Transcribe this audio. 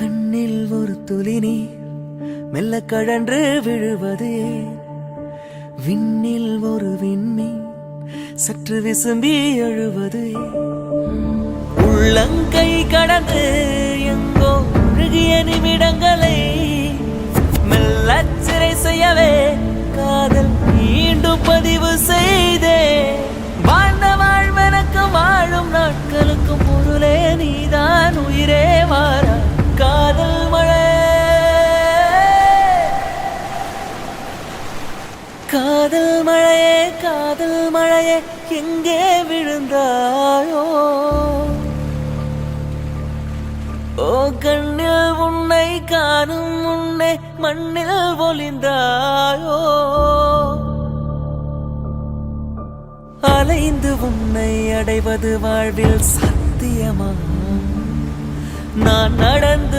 கண்ணில் ஒரு துளி நீர் மெல்ல கழன்று விழுவது விண்ணில் ஒரு விண்மீன் சற்று விசும்பி எழுவது உள்ளங்கை கட காதல் மழையே காதல் மழையே எங்கே விழுந்தாயோ? ஓ கண்ணில் உன்னை காணும் உன்னை மண்ணில் ஒளிந்தாயோ? அலைந்து உன்னை அடைவது வாழ்வில் சத்தியமா? நான் நடந்து